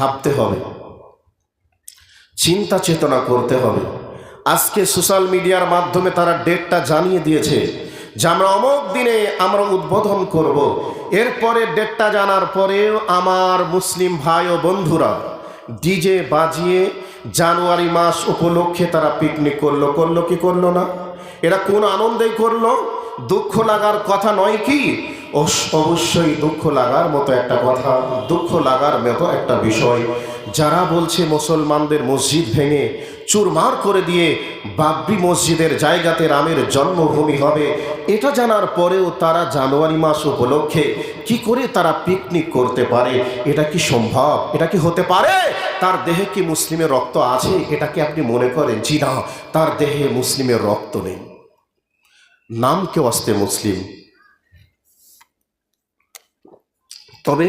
ভাবতে হবে। চিন্তা চেতনা করতে হবে। আজকে সোশ্যাল মিডিয়ার মাধ্যমে তারা ডেটটা জানিয়ে দিয়েছে যে আমরা অমুক দিনে আমরা উদ্বোধন করব। এরপরে ডেটটা জানার পরেও আমার মুসলিম ভাই ও বন্ধুরা, ডিজে বাজিয়ে জানুয়ারি মাস উপলক্ষে তারা পিকনিক করল। করল কি করল না? এরা কোন আনন্দেই করল? দুঃখ লাগার কথা নয় কি? অবশ্যই দুঃখ লাগার মতো একটা কথা, দুঃখ লাগার মতো একটা বিষয়। যারা বলছে মুসলমানদের মসজিদ ভেঙে চুরমার করে দিয়ে বাবরি মসজিদের জায়গাতে রামের জন্মভূমি হবে, এটা জানার পরেও তারা জানুয়ারি মাস উপলক্ষে কি করে তারা পিকনিক করতে পারে, এটা কি সম্ভব? এটা কি হতে পারে? তার দেহে কি মুসলিমের রক্ত আছে? এটা কি আপনি মনে করেন? জি না, তার দেহে মুসলিমের রক্ত নেই। নাম কেউ আসতে মুসলিম? তবে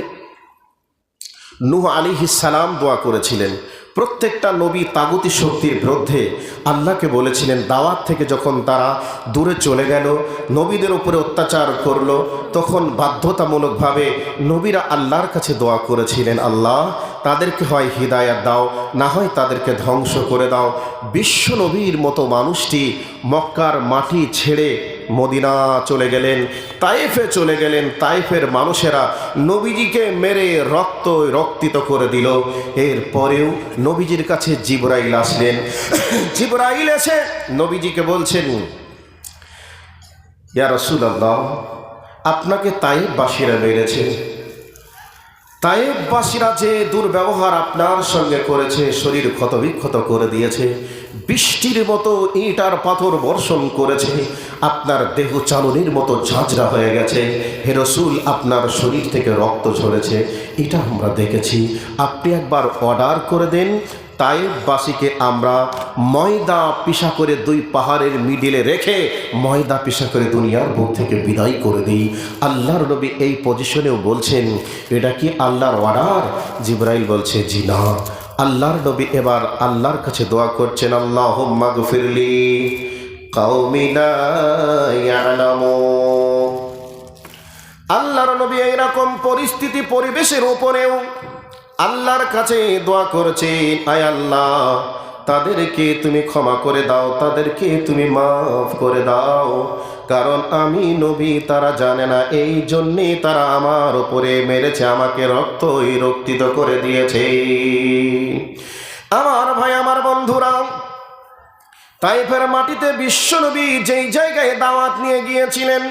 নূহ আলী সালাম দোয়া করেছিলেন। প্রত্যেকটা নবী তাগুতি শক্তির বিরুদ্ধে আল্লাহকে বলেছিলেন, দাওয়াত থেকে যখন তারা দূরে চলে গেল, নবীদের উপরে অত্যাচার করল, তখন বাধ্যতামূলকভাবে নবীরা আল্লাহর কাছে দোয়া করেছিলেন, আল্লাহ তাদেরকে হয় হৃদায়াত দাও, না হয় তাদেরকে ধ্বংস করে দাও। বিশ্ব নবীর মতো মানুষটি মক্কার মাটি ছেড়ে মদিনা চলে গেলেন তাইফে চলে গেলেন। তাইফের মানুষেরা নবীজিকে মেরে রক্ত রক্তিত করে দিল। এরপরেও নবীজির কাছে জিবরাইল আসলেন। জিবরাইল এসে নবীজিকে বলছেন, ইয়া রসুল্লাহ আপনাকে তাইফবাসীরা মেরেছে। তাইফবাসীরা যে দুর্ব্যবহার আপনার সঙ্গে করেছে, শরীর ক্ষতবিক্ষত করে দিয়েছে, বৃষ্টির মতো ইট পাথর বর্ষণ করেছে, আপনার দেহ চালনির মতো ঝাঁঝরা হয়ে গেছে, হে রসুল, আপনার শরীর থেকে রক্ত ঝরেছে, এটা আমরা দেখেছি। আপনি একবার অর্ডার করে দেন তাইফবাসীকে আমরা ময়দা পিসা করে দুই পাহাড়ের মিডিলে রেখে ময়দা পিসা করে দুনিয়ার বুক থেকে বিদায় করে দিই। আল্লাহর নবী এই পজিশনেও বলছেন, এটা কি আল্লাহর অর্ডার জিব্রাইল বলছে, জি না। আল্লাহর নবী এবার আল্লাহর কাছে দোয়া করছেন আল্লাহ ইয়ালামুন আল্লাহর নবী এইরকম পরিস্থিতি পরিবেশের উপরেও আল্লাহর কাছে দোয়া করছেন, আয় আল্লাহ, তাদেরকে তুমি ক্ষমা করে দাও, তাদেরকে তুমি মাফ করে দাও। কারণ আমি নবী, তারা জানে না, এই জন্যে তারা আমার ওপরে মেরেছে, আমাকে রক্তই রক্তিত করে দিয়েছে। আমার ভাই, আমার বন্ধুরা, তাইফের মাটিতে বিশ্বনবী যেই জায়গায় দাওয়াত নিয়ে গিয়েছিলেন,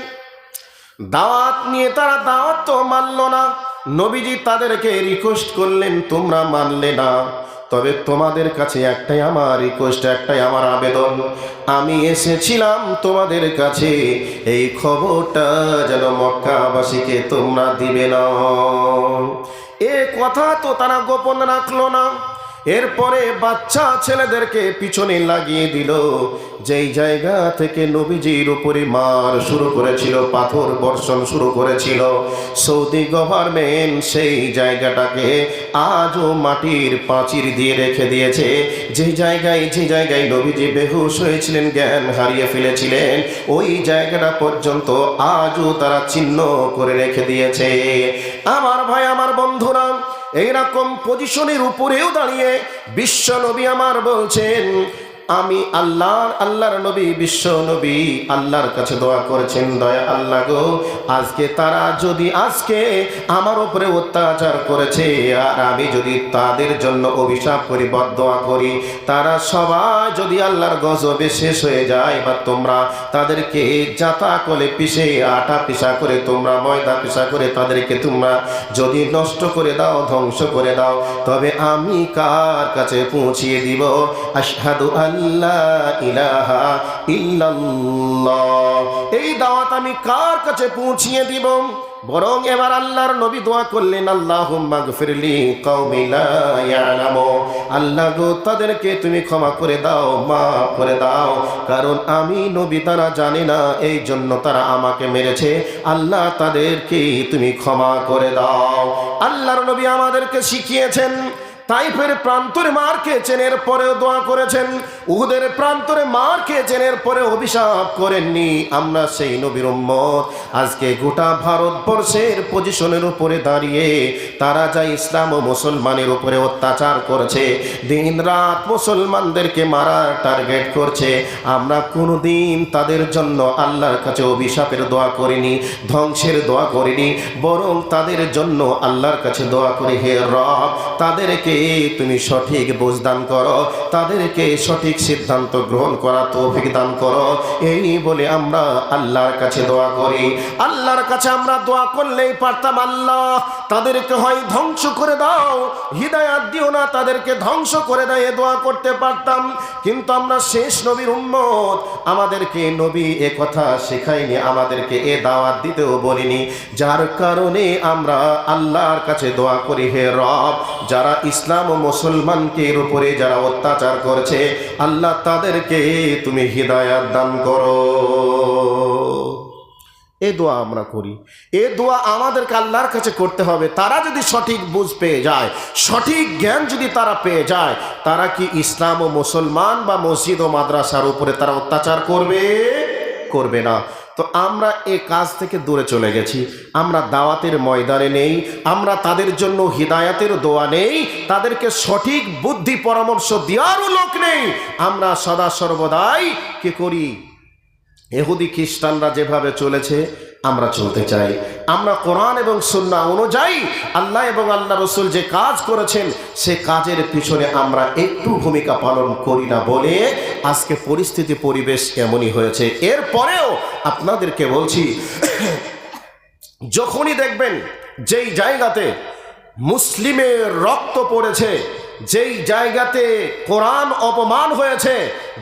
দাওয়াত নিয়ে তারা দাওয়াত তো মানল না। নবীজি তাদেরকে রিকোয়েস্ট করলেন, তোমরা মানলে না। তবে তোমাদের কাছে একটাই আমার রিকোয়েস্ট একটাই আমার আবেদন। আমি এসেছিলাম তোমাদের কাছে। এই খবরটা যেন মক্কাবাসীকে তোমরা দিবে না। এ কথা তো তারা গোপন রাখল না। এরপরে বাচ্চা ছেলেদেরকে পিছনে লাগিয়ে দিল। যেই জায়গা থেকে নবীজির উপরে মার শুরু করেছিল, পাথর বর্ষণ শুরু করেছিল, সৌদি গভর্নমেন্ট সেই জায়গাটাকে আজও মাটির পাঁচির দিয়ে রেখে দিয়েছে। যে জায়গায় যে জায়গায় নবীজি বেহুশ হয়েছিলেন, জ্ঞান হারিয়ে ফেলেছিলেন, ওই জায়গাটা পর্যন্ত আজও তারা চিহ্ন করে রেখে দিয়েছে। আমার ভাই, আমার বন্ধুরা এইরকম পজিশনের উপরেও দাঁড়িয়ে বিশ্ব নবী আমার বলছেন আমি আল্লাহর আল্লাহর নবী, বিশ্ব নবী, আল্লাহর কাছে দোয়া করেছেন, দয়া আল্লাহ গো। আজকে তারা যদি আজকে আমার উপরে অত্যাচার করেছে, আর আমি যদি তাদের জন্য অভিশাপ করি বদোয়া করি, তারা সবাই যদি আল্লাহর গজবে শেষ হয়ে যায়, বা তোমরা তাদেরকে যাতা করে পিষে, আটা পিসা করে, তোমরা ময়দা পিসা করে তাদেরকে তোমরা যদি নষ্ট করে দাও, ধ্বংস করে দাও, তবে আমি কার কাছে পৌঁছিয়ে দিব? আশহাদু আল্লাহ এই দাওয়াত আমি কার কাছে পৌঁছিয়ে দিব? বরং এবার আল্লাহর নবী দোয়া করলেন আল্লাহ মাগফিরলি কওমিলা ইয়ালামু। আল্লাহ গো, তাদেরকে তুমি ক্ষমা করে দাও মা করে দাও। কারণ আমি নবী, তারা জানে না, এই জন্য তারা আমাকে মেরেছে। আল্লাহ তাদেরকে তুমি ক্ষমা করে দাও। আল্লাহর নবী আমাদেরকে শিখিয়েছেন তাইফের প্রান্তরে মার খেয়েছেন এর পরেও দোয়া করেছেন। উহুদের প্রান্তরে মার খেয়েছেন এর পরে অভিশাপ করেননি। আমরা সেই নবীর উম্মত। আজকে গোটা ভারতবর্ষের পজিশনের উপরে দাঁড়িয়ে তারা যা ইসলাম ও মুসলমানের উপরে অত্যাচার করছে দিন রাত মুসলমানদেরকে মারার টার্গেট করছে, আমরা কোনোদিন তাদের জন্য আল্লাহর কাছে অভিশাপের দোয়া করিনি, ধ্বংসের দোয়া করিনি, বরং তাদের জন্য আল্লাহর কাছে দোয়া করি, হে রব, তাদেরকে তুমি সঠিক বুঝদান করো, তাদেরকে সঠিক সিদ্ধান্ত গ্রহণ করা তৌফিক দান করো। এই বলে আমরা আল্লাহর কাছে দোয়া করি। আল্লাহর কাছে আমরা দোয়া করলেই পারতাম আল্লাহ। তাদেরকে হয় ধ্বংস করে দাও। হৃদয়াত দিও না, তাদেরকে ধ্বংস করে দেয় এ দোয়া করতে পারতাম। কিন্তু আমরা শেষ নবীর উম্মত। আমাদেরকে নবী এ কথা শেখায়নি, আমাদেরকে এ দাওয়াত দিতেও বলিনি। যার কারণে আমরা আল্লাহর কাছে দোয়া করি, হে রব, যারা ইসলাম ও মুসলমানকে এর উপরে যারা অত্যাচার করছে, আল্লাহ তাদেরকে তুমি হৃদয়াত দান করো। এ দোয়া আমরা করি। এ দোয়া আমাদেরকে আল্লাহর কাছে করতে হবে। তারা যদি সঠিক বুঝ পেয়ে যায়, সঠিক জ্ঞান যদি তারা পেয়ে যায়, তারা কি ইসলাম ও মুসলমান বা মসজিদ ও মাদ্রাসার উপরে তারা অত্যাচার করবে? করবে না। তো আমরা এ কাজ থেকে দূরে চলে গেছি। আমরা দাওয়াতের ময়দানে নেই, আমরা তাদের জন্য হিদায়াতের দোয়া নেই, তাদেরকে সঠিক বুদ্ধি পরামর্শ দেওয়ারও লোক নেই। আমরা সদা সর্বদাই কি করি? এহুদি খ্রিস্টানরা যেভাবে চলেছে, আমরা চলতে চাই। আমরা কোরআন এবং সুন্না অনুযায়ী আল্লাহ এবং আল্লাহ রসুল যে কাজ করেছেন, সে কাজের পিছনে আমরা একটু ভূমিকা পালন করি না বলে আজকে পরিস্থিতি, পরিবেশ এমনই হয়েছে। এরপরেও আপনাদেরকে বলছি, যখনই দেখবেন যেই জায়গাতে মুসলিমের রক্ত পড়েছে যেই জায়গাতে কোরআন অপমান হয়েছে,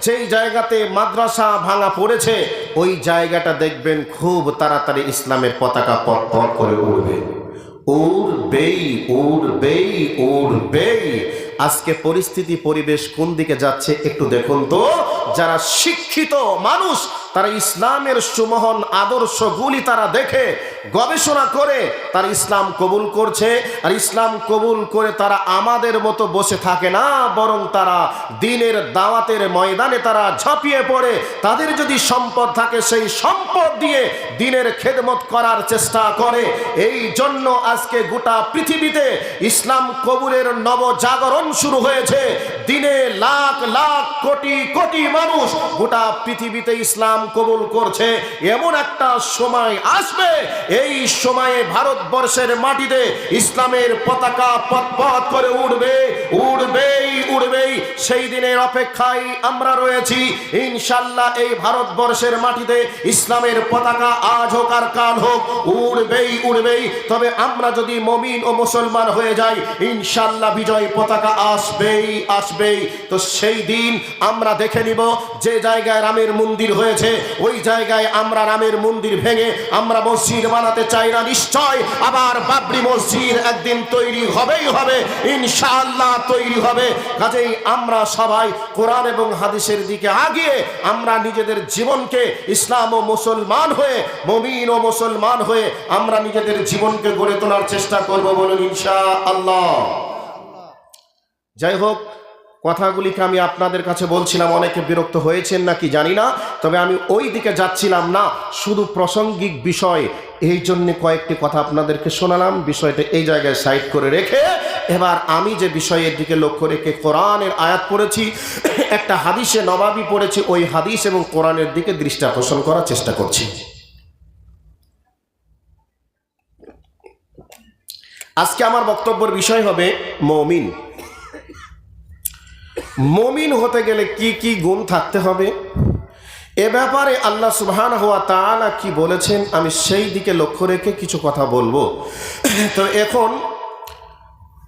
যেই জায়গাতে মাদ্রাসা ভাঙা পড়েছে, ওই জায়গাটা দেখবেন খুব তাড়াতাড়ি ইসলামের পতাকা পট পট করে উড়বে। উড়বেই উড়বেই উড়বেই আজকে পরিস্থিতি, পরিবেশ কোন দিকে যাচ্ছে একটু দেখুন তো। যারা শিক্ষিত মানুষ, তারা ইসলামের সুমহান আদর্শগুলি তারা দেখে গবেষণা করে তারা ইসলাম কবুল করছে, আর ইসলাম কবুল করে তারা আমাদের মতো বসে থাকে না, বরং তারা দিনের দাওয়াতের ময়দানে তারা ঝাঁপিয়ে পড়ে। তাদের যদি সম্পদ থাকে, সেই সম্পদ দিয়ে দিনের খেদমত করার চেষ্টা করে। এই জন্য আজকে গোটা পৃথিবীতে ইসলাম কবুলের নবজাগরণ শুরু হয়েছে। দিনে লাখ লাখ কোটি কোটি মানুষ গোটা পৃথিবীতে ইসলাম কবুল করছে। এমন একটা সময় আসবে এই সময়ে ভারতবর্ষের মাটিতে ইসলামের পতাকা পথ করে উড়বে, উড়বেই উড়বেই। সেই দিনের অপেক্ষায় আমরা রয়েছি। ইনশাল্লাহ এই ভারতবর্ষের মাটিতে ইসলামের পতাকা আজ হোক আর কাল হোক, উড়বেই উড়বেই। তবে আমরা যদি মমিন ও মুসলমান হয়ে যাই, ইনশাল্লাহ বিজয় পতাকা আসবেই আসবেই। তো সেই দিন আমরা দেখে নিব যে জায়গায় রামের মন্দির হয়েছে, ওই জায়গায় আমরা রামের মন্দির ভেঙে আমরা মসজিদ বানাতে চাই না নিশ্চয়। আবার বাবরি মসজিদ একদিন তৈরি হবেই হবে, ইনশাআল্লাহ তৈরি হবে। কাজেই আমরা সবাই কোরআন এবং হাদিসের দিকে আগিয়ে আমরা নিজেদের জীবনকে ইসলাম ও মুসলমান হয়ে, মমিন ও মুসলমান হয়ে আমরা নিজেদের জীবনকে গড়ে তোলার চেষ্টা করব বলুন ইনশা আল্লাহ যাই হোক কথাগুলিকে আমি আপনাদের কাছে বলছিলাম? অনেকে বিরক্ত হয়েছেন নাকি? জানি না। তবে আমি ওই দিকে যাচ্ছিলাম না। শুধু প্রাসঙ্গিক বিষয়। এই জন্যে কয়েকটি কথা আপনাদেরকে শোনালাম। বিষয়টা এই জায়গায় সাইড করে রেখে এবার আমি যে বিষয়ের দিকে লক্ষ্য রেখে কোরআনের আয়াত পড়েছি, একটা হাদিসে নবাবি পড়েছি, ওই হাদিস এবং কোরআনের দিকে দৃষ্টি আকর্ষণ করার চেষ্টা করছি। আজকে আমার বক্তব্যের বিষয় হবে মমিন। মমিন হতে গেলে কি কি গুণ থাকতে হবে? এ ব্যাপারে আল্লাহ সুবহান হওয়া তাআলা কি বলেছেন? আমি সেই দিকে লক্ষ্য রেখে কিছু কথা বলব। তো এখন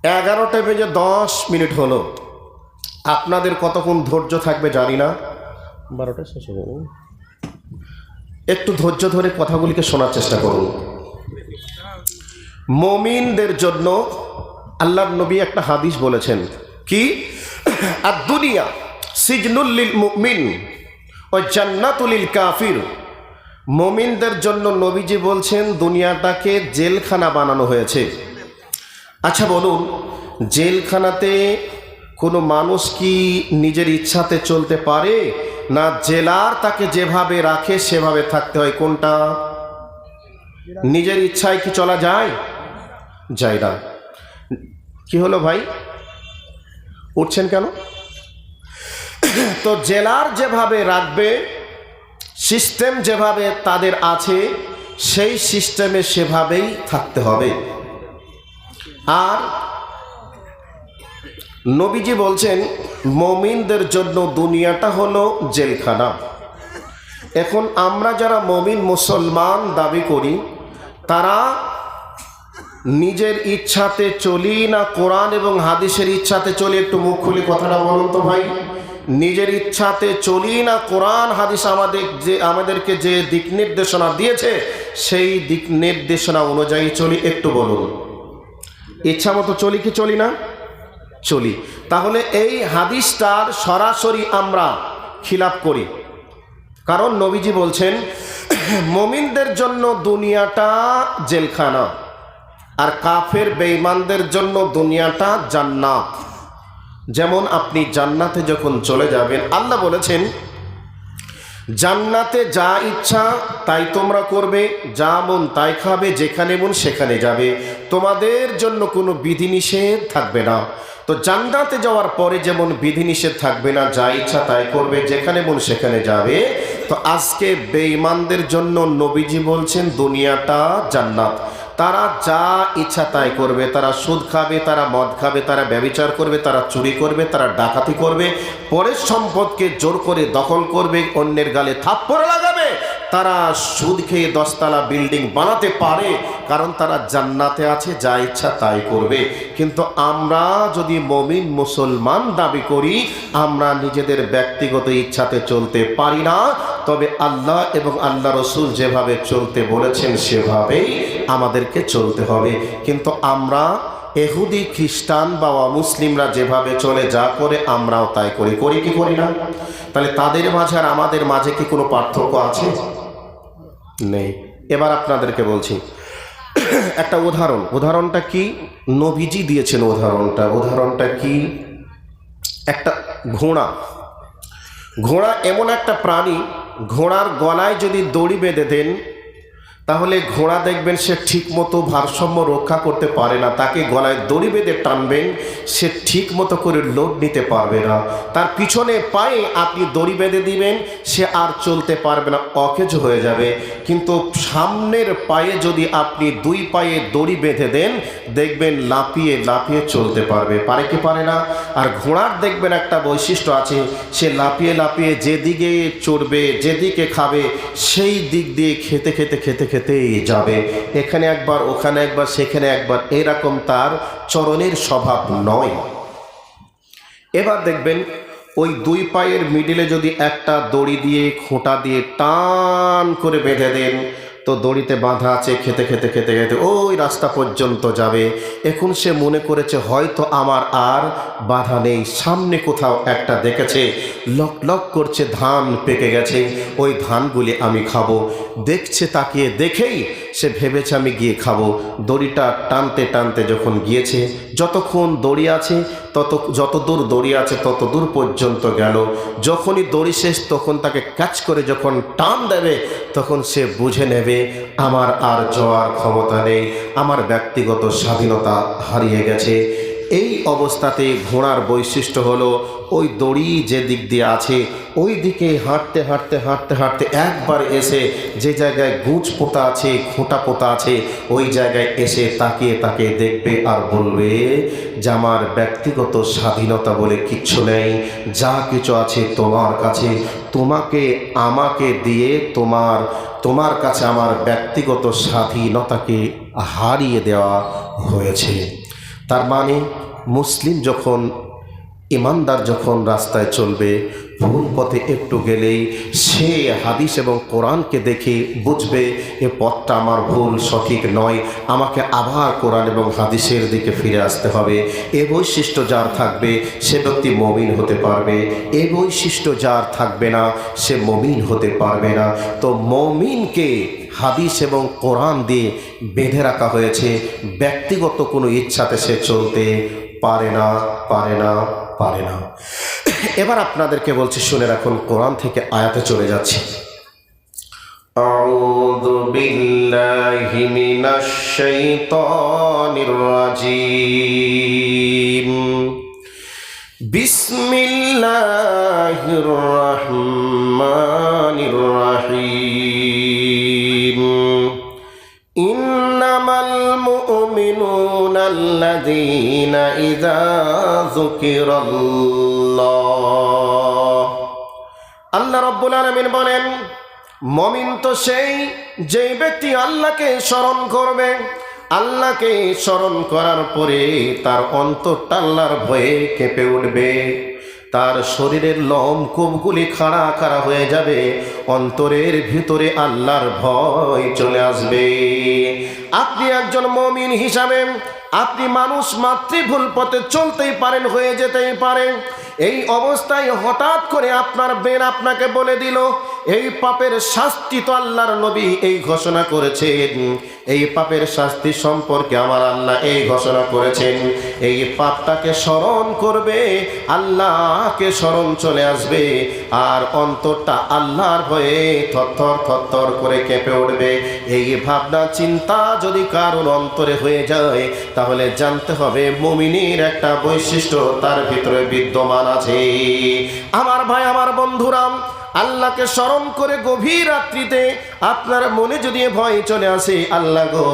এগারোটা বেজে দশ মিনিট হলো। আপনাদের কতক্ষণ ধৈর্য থাকবে জানি না। বারোটা শেষ হয়ে একটু ধৈর্য ধরে কথাগুলিকে শোনার চেষ্টা করুন। মমিনদের জন্য আল্লাহর নবী একটা হাদিস বলেছেন। কি? আর দুনিয়া সিজনুল্লিল মুমিন ও জান্নাতুলিল কাফির। মমিনদের জন্য নবীজি বলছেন, দুনিয়াটাকে জেলখানা বানানো হয়েছে। আচ্ছা বলুন, জেলখানাতে কোনো মানুষ কি নিজের ইচ্ছাতে চলতে পারে? না জেলার তাকে যেভাবে রাখে, সেভাবে থাকতে হয় কোনটা? নিজের ইচ্ছায় কি চলা যায়? যায় না। কি হলো ভাই? উঠছেন কেন? তো জেলার যেভাবে রাখবে সিস্টেম যেভাবে তাদের আছে, সেই সিস্টেমে সেভাবেই থাকতে হবে। আর নবীজি বলছেন, মমিনদের জন্য দুনিয়াটা হলো জেলখানা। এখন আমরা যারা মমিন মুসলমান দাবি করি, তারা নিজের ইচ্ছাতে চলি না কোরআন এবং হাদিসের ইচ্ছাতে চলি, একটু মুখ খুলে কথাটা বলুন তো ভাই। নিজের ইচ্ছাতে চলি না কোরআন, হাদিস আমাদের যে, আমাদেরকে যে দিক নির্দেশনা দিয়েছে, সেই দিক নির্দেশনা অনুযায়ী চলি, একটু বলুন। ইচ্ছা মতো চলি কি চলি না? চলি। তাহলে এই হাদিসটার সরাসরি আমরা খিলাপ করি। কারণ নবীজি বলছেন, মমিনদের জন্য দুনিয়াটা জেলখানা। আর কাফের বেঈমানদের জন্য দুনিয়াটা জান্নাত। যেমন আপনি জান্নাতে যখন চলে যাবেন, আল্লাহ বলেছেন, জান্নাতে যা ইচ্ছা তাই তোমরা করবে, যা মন তাই খাবে, যেখানে মন সেখানে যাবে। তোমাদের জন্য কোনো বিধিনিষেধ থাকবে না। তো জান্নাতে যাওয়ার পরে যেমন বিধিনিষেধ থাকবে না, যা ইচ্ছা তাই করবে, যেখানে মন সেখানে যাবে। তো আজকে বেঈমানদের জন্য নবীজি বলছেন, দুনিয়াটা জান্নাত। তারা যা ইচ্ছা তাই করবে, তারা সুদ খাবে, তারা মদ খাবে, তারা ব্যবিচার করবে, তারা চুরি করবে, তারা ডাকাতি করবে, পরের সম্পদকে জোর করে দখল করবে, অন্যের গালে থাপ্পড় লাগাবে। তারা সুদ খেয়ে দশতলা বিল্ডিং বানাতে পারে, কারণ তারা জান্নাতে আছে, যা ইচ্ছা তাই করবে। কিন্তু আমরা যদি মমিন মুসলমান দাবি করি, আমরা নিজেদের ব্যক্তিগত ইচ্ছাতে চলতে পারি না। তবে আল্লাহ এবং আল্লাহ রসুল যেভাবে চলতে বলেছেন, সেভাবেই আমাদেরকে চলতে হবে। কিন্তু আমরা এহুদি খ্রিস্টান বা মুসলিমরা যেভাবে চলে, যা করে আমরাও তাই করি। করি কি করি না? তাহলে তাদের মাঝে আর আমাদের মাঝে কি কোনো পার্থক্য আছে? নেই। এবার আপনাদেরকে বলছি। একটা উদাহরণ। উদাহরণটা কি? নবীজি দিয়েছেন উদাহরণটা। উদাহরণটা কি? একটা ঘোড়া। ঘোড়া এমন একটা প্রাণী, ঘোড়ার গলায় যদি দড়ি বেঁধে দেন তাহলে ঘোড়া দেখবেন সে ঠিক মতো ভারসাম্য রক্ষা করতে পারে না। তাকে গলায় দড়ি বেঁধে টানবেন, সে ঠিক মতো করে লোড নিতে পারবে না। তার পিছনে পায়ে আপনি দড়ি বেঁধে দিবেন, সে আর চলতে পারবে না, অকেজ হয়ে যাবে। কিন্তু সামনের পায়ে যদি আপনি দুই পায়ে দড়ি বেঁধে দেন, দেখবেন লাফিয়ে লাফিয়ে চলতে পারবে। পারে কি পারে না? আর ঘোড়ার দেখবেন একটা বৈশিষ্ট্য আছে, সে লাফিয়ে লাফিয়ে যেদিকে চড়বে, যেদিকে খাবে, সেই দিক দিয়ে খেতে খেতে খেতে খেতেই যাবে। এখানে একবার, ওখানে একবার, সেখানে একবার। এরকম তার চরণের স্বভাব নয়। এবার দেখবেন, ওই দুই পায়ের মিডিলে যদি একটা দড়ি দিয়ে, খোঁটা দিয়ে টান করে বেঁধে দেন তো দড়িতে বাঁধা আছে, খেতে খেতে খেতে খেতে, ওই রাস্তা পর্যন্ত যাবে। এখন সে মনে করেছে, হয়তো আমার আর বাধা নেই। সামনে কোথাও একটা দেখেছে, লক লক করছে, ধান পেকে গেছে। ওই ধানগুলি আমি খাব। দেখছে, তাকিয়ে দেখেই সে ভেবেছে আমি গিয়ে খাব। দড়িটা টানতে টানতে যখন গিয়েছে, যতক্ষণ দড়ি আছে, তত যত দূর দড়ি আছে তত দূর পর্যন্ত গেল। যখনই দড়ি শেষ, তখন তাকে কাজ করে যখন টান দেবে, তখন সে বুঝে নেবে, আমার আর যাওয়ার ক্ষমতা নেই, আমার ব্যক্তিগত স্বাধীনতা হারিয়ে গেছে। এই অবস্থাতে ঘোড়ার বৈশিষ্ট্য হলো, ওই দড়ি যে দিক দিয়ে আছে, ওই দিকে হাঁটতে হাঁটতে হাঁটতে হাঁটতে একবার এসে যে জায়গায় গুঁজ পোতা আছে, খোঁটা পোতা আছে, ওই জায়গায় এসে তাকিয়ে তাকে দেখবে আর বলবে, যে আমার ব্যক্তিগত স্বাধীনতা বলে কিচ্ছু নেই, যা কিছু আছে তোমার কাছে, তোমাকে, আমাকে দিয়ে তোমার তোমার কাছে আমার ব্যক্তিগত স্বাধীনতাকে হারিয়ে দেওয়া হয়েছে। তার মানে মুসলিম যখন, ইমানদার যখন রাস্তায় চলবে, ভুল পথে একটু গেলেই সে হাদিস এবং কোরআনকে দেখে বুঝবে, এ পথটা আমার ভুল, সঠিক নয়, আমাকে আবার কোরআন এবং হাদিসের দিকে ফিরে আসতে হবে। এ বৈশিষ্ট্য যার থাকবে, সে ব্যক্তি মমিন হতে পারবে। এ বৈশিষ্ট্য যার থাকবে না, সে মমিন হতে পারবে না। তো মমিনকে হাদিস এবং কোরআন দিয়ে বেঁধে রাখা হয়েছে ব্যক্তিগত কোনো ইচ্ছাতে সে চলতে পারে না পারে না পারে না এবার আপনাদেরকে বলছি শুনে রাখুন কোরআন থেকে আয়াতে চলে যাচ্ছে أعوذ بالله من الشيطان الرجيم بسم الله الرحمن المؤمنون الذين إذا ذكر الله আল্লাহ রব্বুল আলমিন বলেন মমিন তো সেই যেই ব্যক্তি আল্লাহকে স্মরণ করবে আল্লাহকে স্মরণ করার পরে তার অন্তরটা আল্লাহর ভয়ে কেঁপে উঠবে তার শরীরের লম কুমগুলি খাড়া খাড়া হয়ে যাবে অন্তরের ভিতরে আল্লাহর ভয় চলে আসবে আপনি একজন মমিন হিসাবে আপনি মানুষ মাতৃভুল পথে চলতেই পারেন হয়ে যেতেই পারেন এই অবস্থায় হঠাৎ করে আপনার বেন আপনাকে বলে দিল, এই পাপের শাস্তি তো আল্লাহর নবী এই ঘোষণা করেছেন। এই পাপের শাস্তি সম্পর্কে আমার আল্লাহ এই ঘোষণা করেছেন। এই পাপটাকে স্মরণ করবে, আল্লাহকে স্মরণ চলে আসবে আর অন্তরটা আল্লাহর ভয়ে থরথর থরথর করে কেঁপে উঠবে। এই ভাবনা, চিন্তা যদি কারোর অন্তরে হয়ে যায়, তাহলে জানতে হবে মুমিনের একটা বৈশিষ্ট্য তার ভিতরে বিদ্যমান আছে। আমার ভাই আমার বন্ধুরাম আল্লাহকে স্মরণ করে গভীর রাত্রিতে আপনার মনে যদি ভয় চলে আসে, আল্লাহ গো,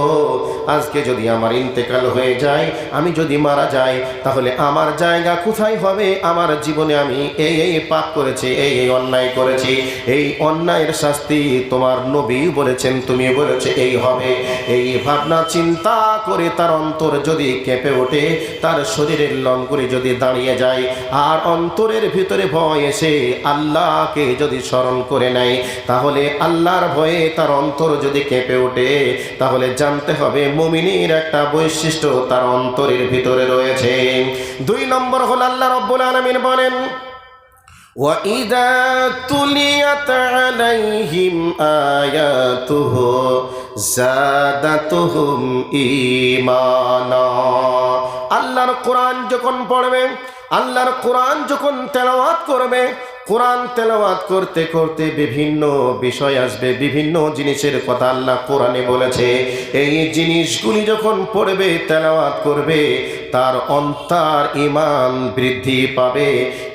আজকে যদি আমার ইন্তেকাল হয়ে যায়, আমি যদি মারা যাই, তাহলে আমার জায়গা কোথায় হবে? আমার জীবনে আমি এই এই পাপ করেছি, এই এই অন্যায় করেছি, এই অন্যায়ের শাস্তি তোমার নবী বলেছেন তুমি বলেছে, এই হবে। এই ভাবনা, চিন্তা করে তার অন্তর যদি কেঁপে ওঠে, তার শরীরের লঙ্কুরি যদি দাঁড়িয়ে যায়, আর অন্তরের ভিতরে ভয় এসে আল্লাহকে যদি স্মরণ করে নেয় তাহলে আল্লাহর ভয়ে তার অন্তর যদি কেঁপে ওঠে তাহলে জানতে হবে মুমিনের একটা বৈশিষ্ট্য তার অন্তরের ভিতরে রয়েছে দুই নম্বর হল আল্লাহ রব্বুল আলমিন বলেন وإذا تليت عليهم آياته زادتهم إيمانا আল্লাহর কোরআন যখন পড়বে আল্লাহর কোরআন যখন তেলাওয়াত করবে কোরআন তেলাওয়াত করতে করতে বিভিন্ন বিষয় আসবে, বিভিন্ন জিনিসের কথা আল্লাহ কোরআনে বলেছে। এই জিনিসগুলি যখন পড়বে, তেলাওয়াত করবে, তার অন্তর ইমান বৃদ্ধি পাবে।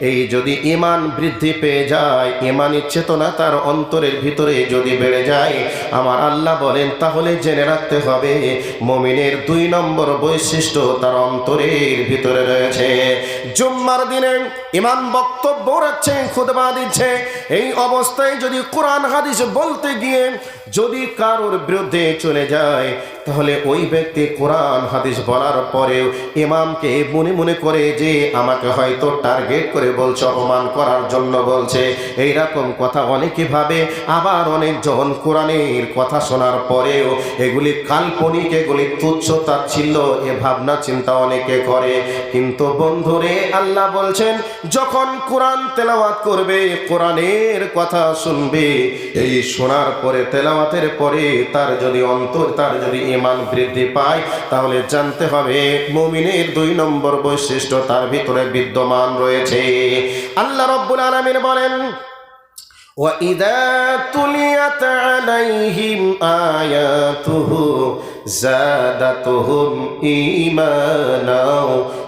এই যদি ইমান বৃদ্ধি পেয়ে যায় ইমানের চেতনা তার অন্তরের ভিতরে যদি বেড়ে যায়, আমার আল্লাহ বলেন, তাহলে জেনে রাখতে হবে, মমিনের দুই নম্বর বৈশিষ্ট্য তার অন্তরের ভিতরে রয়েছে। জুম্মার দিনে ইমান বক্তব্য রাখছে খুদবা দিচ্ছে। এই অবস্থায় যদি কোরআন হাদিস বলতে গিয়ে যদি কারোর বিরুদ্ধে চলে যায় তাহলে ওই ব্যক্তি কোরআন, হাদিস বলার পরেও ইমামকে মনে মনে করে যে আমাকে হয়তো টার্গেট করে বলছে, অপমান করার জন্য বলছে। এই রকম কথা অনেকে ভাবে। আবার অনেকজন কোরআনের কথা শোনার পরেও এগুলি কাল্পনিক, এগুলি তুচ্ছ তাচ্ছিল্য এ ভাবনা চিন্তা অনেকে করে। কিন্তু বন্ধুরে, আল্লাহ বলছেন, যখন কোরআন তেলাওয়াত করবে, কোরআনের কথা শুনবে, এই শোনার পরে, তেলাওয়াতের পরে তার যদি অন্তর, তার যদি ইমান বৃদ্ধি পায় তাহলে জানতে হবে মুমিনের দুই নম্বর বৈশিষ্ট্য তার ভিতরে বিদ্যমান রয়েছে আল্লাহ রব্বুল আলমিন বলেন وإذا تليت عليهم آياته زادتهم إيمانا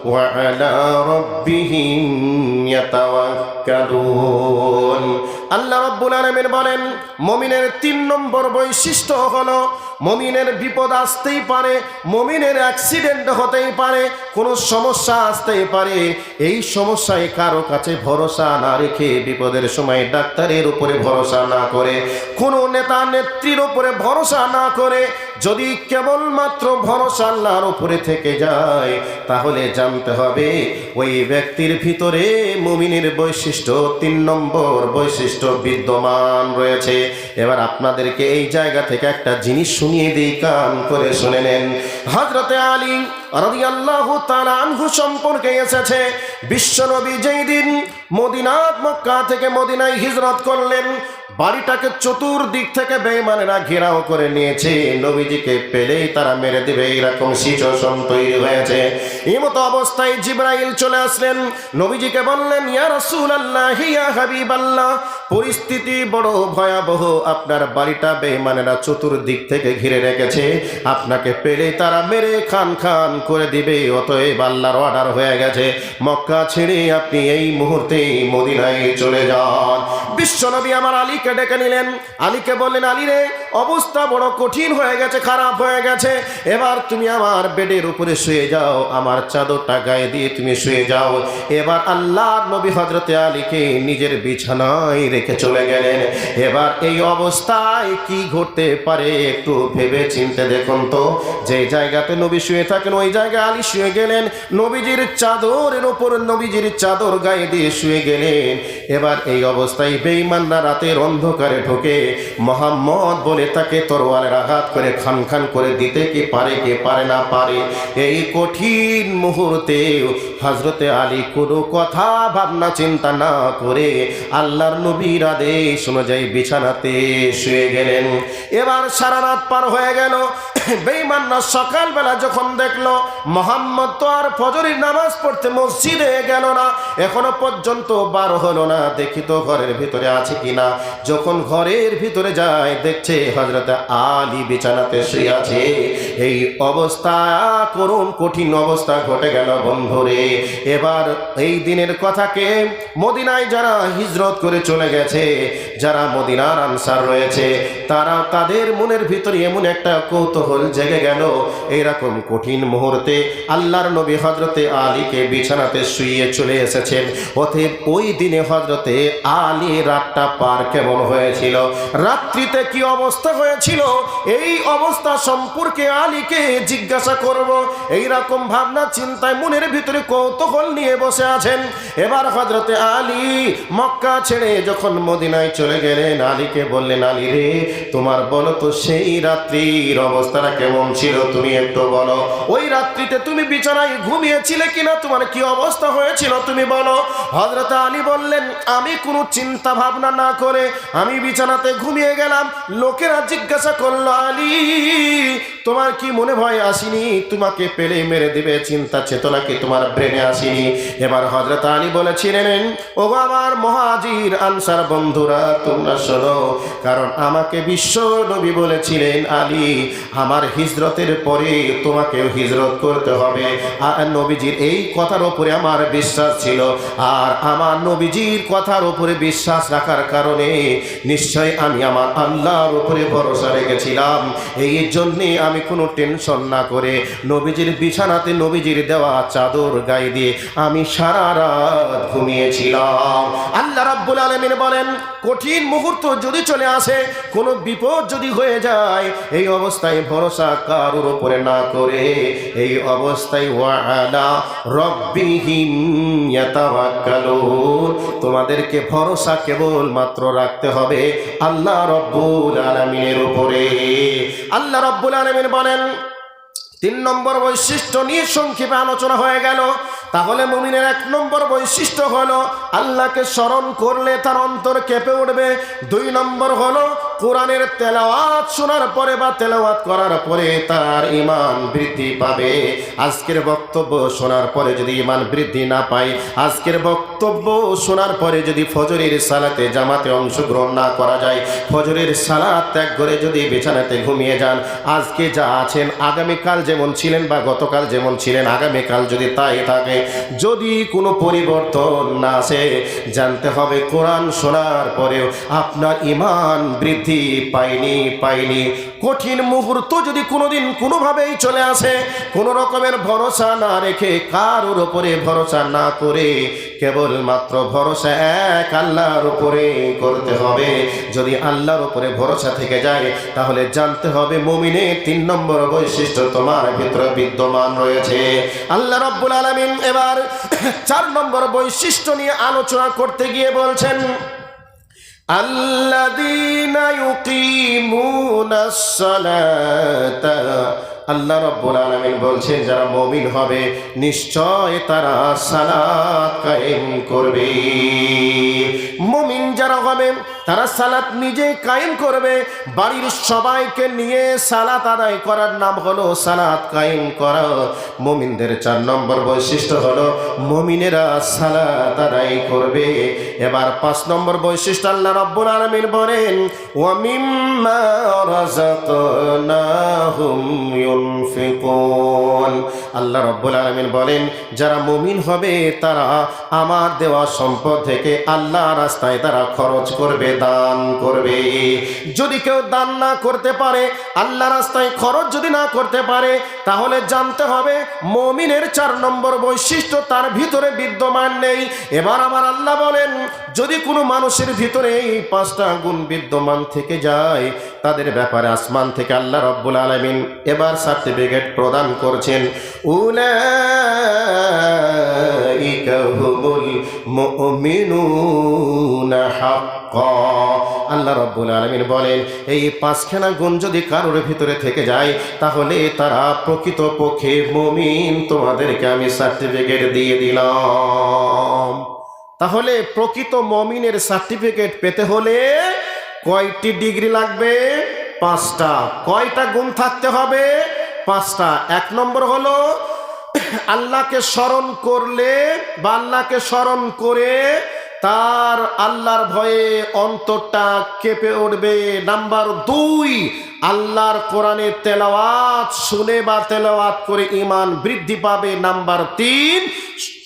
وعلى ربهم يتوكلون আল্লাহ রব্বুল আলমিন বলেন মমিনের তিন নম্বর বৈশিষ্ট্য হলো মমিনের বিপদ আসতেই পারে, মমিনের অ্যাক্সিডেন্ট হতেই পারে, কোনো সমস্যা আসতেই পারে। এই সমস্যায় কারও কাছে ভরসা না রেখে বিপদের সময় ডাক্তারের উপরে ভরসা না করে, কোনো নেতা নেত্রীর উপরে ভরসা না করে, যদি কেবলমাত্র ভরসা আল্লাহর উপরে থেকে যায়, তাহলে জানতে হবে ওই ব্যক্তির ভিতরে মুমিনের বৈশিষ্ট্য, তিন নম্বর বৈশিষ্ট্য বিদ্যমান রয়েছে। এবার আপনাদেরকে এই জায়গা থেকে একটা জিনিস শুনিয়ে দিই কান করে শুনে নেন। হজরতে আলী রাদিয়াল্লাহু তাআলা আনহু সম্পর্কে এসেছে। বিশ্বনবী যেই দিন মদিনাত মক্কা থেকে মদিনায় হিজরত করলেন, বাড়িটাকে চতুর্দিক থেকে বেঈমানেরা ঘেরাও করে নিয়েছে। নবীজিকে পেলেই তারা মেরে দিবে, এরকম সিচুয়েশন তৈরি হয়েছে। এই মতো অবস্থায় জিব্রাইল চলে আসলেন। নবীজিকে বললেন, ইয়া রাসূলুল্লাহ, ইয়া পরিস্থিতি বড় ভয়াবহ। আপনার বাড়িটা বেঈমানেরা চতুর্দিক থেকে ঘিরে রেখেছে। আপনাকে পেলে তারা মেরে খান খান করে দিবে, অতএব আল্লাহর অর্ডার হয়ে গেছে। মক্কা ছেড়ে আপনি এই মুহূর্তে মদিনায় চলে যান। বিশ্বনবী আমার আলীকে ডেকে নিলেন। আলীকে বললেন, আলী রে, অবস্থা বড় কঠিন হয়ে গেছে, খারাপ হয়ে গেছে। এবার তুমি আমার বেডের উপরে শুয়ে যাও, আমার চাদরটা গায়ে দিয়ে তুমি শুয়ে যাও। এবার আল্লাহর নবী হজরতে আলীকে নিজের বিছানায় রেখে চলে গেলেন। এবার এই অবস্থায় কি ঘটতে পারে একটু ভেবে চিনতে দেখুন তো। যে জায়গাতে নবী শুয়ে থাকেন, ওই জায়গায় আলী শুয়ে গেলেন, নবীজির চাদরের ওপর নবীজির চাদর গায়ে দিয়ে শুয়ে গেলেন। এবার এই অবস্থায় বেঈমানরা রাতের অন্ধকারে ঢোকে, মোহাম্মদ বলে তাকে তরোয়ালের আঘাত করে খান খান করে দিতে কি পারে কি পারে না পারে। এই কঠিন মুহূর্তে হজরতে আলী কোনো কথা, ভাবনা, চিন্তা না করে আল্লাহর নবীর আদেশ অনুযায়ী বিছানাতে শুয়ে গেলেন। এবার সারা রাত পার হয়ে গেল, বেঈমানরা সকালবেলা যখন দেখল, মোহাম্মদ তো আর ফজরের নামাজ পড়তে মসজিদে গেল না, এখনও পর্যন্ত বার হলো না, দেখি তো ঘরের ভিতরে আছে কিনা। যখন ঘরের ভিতরে যায়, দেখছে হজরত আলী বিছানাতে শুয়ে আছে। এই অবস্থা করুন কঠিন অবস্থা ঘটে গেল বন্ধুরে। এবার এই দিনের কথাকে মদিনায় যারা হিজরত করে চলে গেছে, যারা মদিনার আনসার রয়েছে, তারা তাদের মনের ভিতরে এমন একটা কৌতূহল জেগে গেল এইরকম কঠিন মুহূর্তে আল্লাহর নবী হজরতে আলীকে বিছানাতে শুইয়ে চলে এসেছেন। অতএব ওই দিনে হজরতে আলী রাতটা পার কেমন হয়েছিল? রাত্রিতে কি অবস্থা হয়েছিল? এই অবস্থা সম্পর্কে আলীকে জিজ্ঞাসা করব। এই রকম ভাবনা, চিন্তায়, মনের ভিতরে কৌতূহল নিয়ে বসে আছেন। এবার হজরতে আলী মক্কা ছেড়ে যখন মদিনায় চলে গেলেন, আলীকে বললেন, আলী রে, তোমার বলো তো সেই রাত্রির অবস্থাটা কেমন ছিল? তুমি একটু বলো। ওই রাত্রিতে তুমি বিছানায় ঘুমিয়েছিলে কিনা? তোমার কি অবস্থা হয়েছিল তুমি বলো। হজরত আলী বললেন, আমি কোনো চিন্তা ভাবনা না করে আমি বিছানাতে ঘুমিয়ে গেলাম। লোকেরা জিজ্ঞাসা করল, আলী, তোমার কি মনে ভয় আসেনি? তোমাকে পেলে মেরে দিবে, চিন্তা চেতনা কি তোমার ব্রেনে আসেনি? এবার হজরত আলী বলেছিলেন ও আমার মহাজির আনসার বন্ধুরা, তোমরা শোনো, কারণ আমাকে বিশ্ব নবী বলেছিলেন, আলী, আমার হিজরতের পরে তোমাকেও হিজরত করতে হবে। আর নবীজির এই কথার ওপরে আমার বিশ্বাস ছিল। আর আমার নবীজির কথার উপরে বিশ্বাস রাখার কারণে নিশ্চয় আমি আমার আল্লাহর উপরে ভরসা রেখেছিলাম। এই জন্যে আমি কোনো টেনশন না করে নবীজির বিছানাতে নবীজির দেওয়া চাদর গায়ে দিয়ে আমি সারা রাত ঘুমিয়েছিলাম। আল্লাহ রাব্বুল আলমিন বলেন, কঠিন মুহূর্ত যদি চলে আসে, কোনো বিপদ যদি হয়ে যায়, এই অবস্থায় ভরসা কারোর উপরে না করে। এই অবস্থায় ওয়ালা রব্বিহিম তোমাদেরকে ভরসা কেবল মাত্র রাখতে হবে আল্লাহ রব্বুল আলামিনের উপরে। আল্লাহ রব্বুল আলামিন বলেন, তিন নম্বর বৈশিষ্ট্য নিয়ে সংক্ষেপে আলোচনা হয়ে গেল। তাহলে মুমিনের এক নম্বর বৈশিষ্ট্য হলো, আল্লাহকে স্মরণ করলে তার অন্তর কেঁপে উঠবে। দুই নম্বর হলো, কোরআনের তেলাওয়াত শোনার পরে বা তেলাওয়াত করার পরে তার ইমান বৃদ্ধি পাবে। আজকের বক্তব্য শোনার পরে যদি ইমান বৃদ্ধি না পায়, আজকের বক্তব্য শোনার পরে যদি ফজরের সালাতে জামাতে অংশগ্রহণ না করা যায়, ফজরের সালাত ত্যাগ করে যদি বিছানাতে ঘুমিয়ে যান, আজকে যা আছেন, আগামীকাল যেমন ছিলেন বা গতকাল যেমন ছিলেন, আগামীকাল যদি তাই থাকে যদি কোনো পরিবর্তন না আসে, জানতে হবে কোরআন শোনার পরেও আপনার ইমান বৃদ্ধি পায়নি পায়নি। কঠিন মুহূর্ত যদি কোনোদিন কোনোভাবেই চলে আসে, কোনো রকমের ভরসা না রেখে, কারোর ওপরে ভরসা না করে, কেবলমাত্র ভরসা এক আল্লাহর উপরে করতে হবে। যদি আল্লাহর উপরে ভরসা থেকে যায়, তাহলে জানতে হবে মুমিনের তিন নম্বর বৈশিষ্ট্য তোমার ভিতরে বিদ্যমান রয়েছে। আল্লাহ রব্বুল আলমিন এবার চার নম্বর বৈশিষ্ট্য নিয়ে আলোচনা করতে গিয়ে বলছেন الذين يقيمون الصلاة আল্লাহ রব্বুল আলামিন বলছেন, যারা মমিন হবে, নিশ্চয় তারা সালাত কায়েম করবে। মমিন যারা হবে, তারা সালাত নিজে কায়েম করবে। বাড়ির সবাইকে নিয়ে সালাত আদায় করার নাম হলো সালাত কায়েম করা। মমিনদের চার নম্বর বৈশিষ্ট্য হলো, মমিনেরা সালাত আদায় করবে। এবার পাঁচ নম্বর বৈশিষ্ট্য আল্লাহ রব্বুল আলামিন বলেন ওয়ামিম্মা রাযাকনাহুম ইউনফিকুন আল্লাহ রব্বুল আলামিন বলেন, যারা মুমিন হবে, তারা আমার দেওয়া সম্পদ থেকে আল্লাহ রাস্তায় তারা খরচ করবে, দান করবে। যদি কেউ দান না করতে পারে, আল্লাহ রাস্তায় খরচ যদি না করতে পারে, তাহলে জানতে হবে মমিনের চার নম্বর বৈশিষ্ট্য তার ভিতরে বিদ্যমান নেই। এবার আমার আল্লাহ বলেন, যদি কোনো মানুষের ভিতরে এই পাঁচটা গুণ বিদ্যমান থেকে যায়, তাদের ব্যাপারে আসমান থেকে আল্লাহ রব্বুল আলমিন এবার সার্টিফিকেট প্রদান করছেন। আল্লাহ রব্বুল আলমিন বলেন, এই পাঁচখানা গুণ যদি কারোর ভিতরে থেকে যায়, তাহলে তারা প্রকৃত পক্ষে মমিন। তোমাদেরকে আমি সার্টিফিকেট দিয়ে দিলাম। তাহলে প্রকৃত মমিনের সার্টিফিকেট পেতে হলে কয়টি ডিগ্রি লাগবে? পাঁচটা। কয়টা গুণ থাকতে হবে? পাঁচটা। এক নম্বর হলো, আল্লাহকে স্মরণ করলে বা আল্লাহকে স্মরণ করে তার আল্লাহর ভয়ে অন্তরটা কেঁপে উঠবে। নাম্বার দুই, আল্লাহর কোরআনের তেলাওয়াত শুনে বা তেলাওয়াত করে ইমান বৃদ্ধি পাবে। নাম্বার তিন,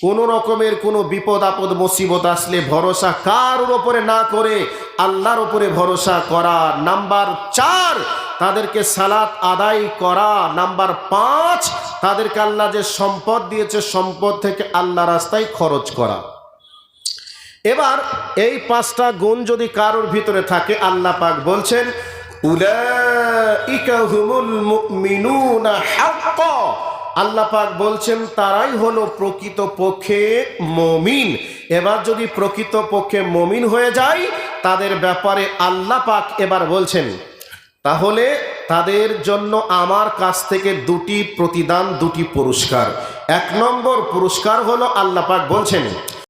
কোনো রকমের কোনো বিপদ, আপদ, মুসিবত আসলে ভরসা কারোর ওপরে না করে আল্লাহর উপরে ভরসা করা। নাম্বার চার, তাদেরকে সালাত আদায় করা। নাম্বার পাঁচ, তাদেরকে আল্লাহ যে সম্পদ দিয়েছে, সম্পদ থেকে আল্লাহ রাস্তায় খরচ করা। এবার এই পাঁচটা গুণ যদি কারোর ভিতরে থাকে, আল্লাহ পাক বলছেন আল্লাহ পাক বলছেন, তারাই হলো প্রকৃত পক্ষে মমিন। এবার যদি প্রকৃত পক্ষে মমিন হয়ে যায়, তাদের ব্যাপারে আল্লাহ পাক এবার বলছেন, তাহলে তাদের জন্য আমার কাছ থেকে দুটি প্রতিদান, দুটি পুরস্কার। এক নম্বর পুরস্কার হলো আল্লাহ পাক বলছেন